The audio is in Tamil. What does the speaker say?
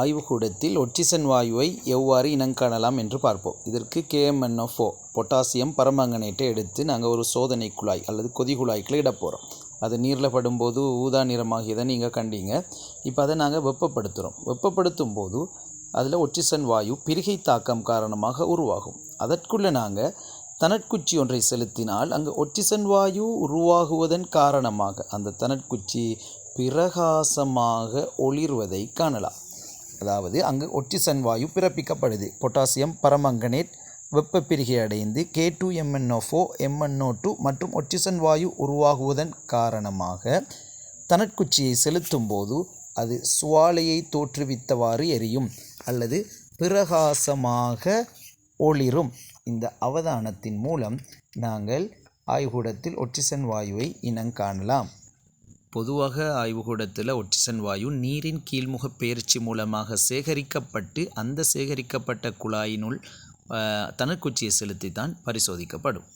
ஆய்வுக்கூடத்தில் ஒட்சிசன் வாயுவை எவ்வாறு இனங்காணலாம் என்று பார்ப்போம். இதற்கு கேஎம்என்எஃப்ஓ பொட்டாசியம் பரமங்கனேட்டை எடுத்து நாங்கள் ஒரு சோதனை குழாய் அல்லது கொதி குழாய்க்குள்ள இட போகிறோம் அது நீரில் படும்போது ஊதா நிறமாகியதை நீங்கள் கண்டீங்க. இப்போ அதை நாங்கள் வெப்பப்படுத்துகிறோம் வெப்பப்படுத்தும் போது அதில் ஒட்சிசன் வாயு பிரிகை தாக்கம் காரணமாக உருவாகும். அதற்குள்ளே நாங்கள் தனட்குச்சி ஒன்றை செலுத்தினால் அங்கு ஒட்சிசன் வாயு உருவாகுவதன் காரணமாக அந்த தனட்குச்சி பிரகாசமாக ஒளிர்வதை காணலாம். அதாவது அங்கு ஒட்சிசன் வாயு பிறப்பிக்கப்படுது. பொட்டாசியம் பரமங்கனேட் வெப்ப பிரிகை அடைந்து K two MnO four MnO two மற்றும் ஒட்சிசன் வாயு உருவாகுவதன் காரணமாக தனக்குச்சியை செலுத்தும் போது அது சுவாலையை தோற்றுவித்தவாறு எரியும் அல்லது பிரகாசமாக ஒளிரும். இந்த அவதானத்தின் மூலம் நாங்கள் ஆய்வுகூடத்தில் ஒட்சிசன் வாயுவை இனங்காணலாம். பொதுவாக ஆய்வுகூடத்தில் ஒட்சிசன் வாயு நீரின் கீழ்முக பெயர்ச்சி மூலமாக சேகரிக்கப்பட்டு அந்த சேகரிக்கப்பட்ட குழாயினுள் தனக்குச்சியை செலுத்தி தான் பரிசோதிக்கப்படும்.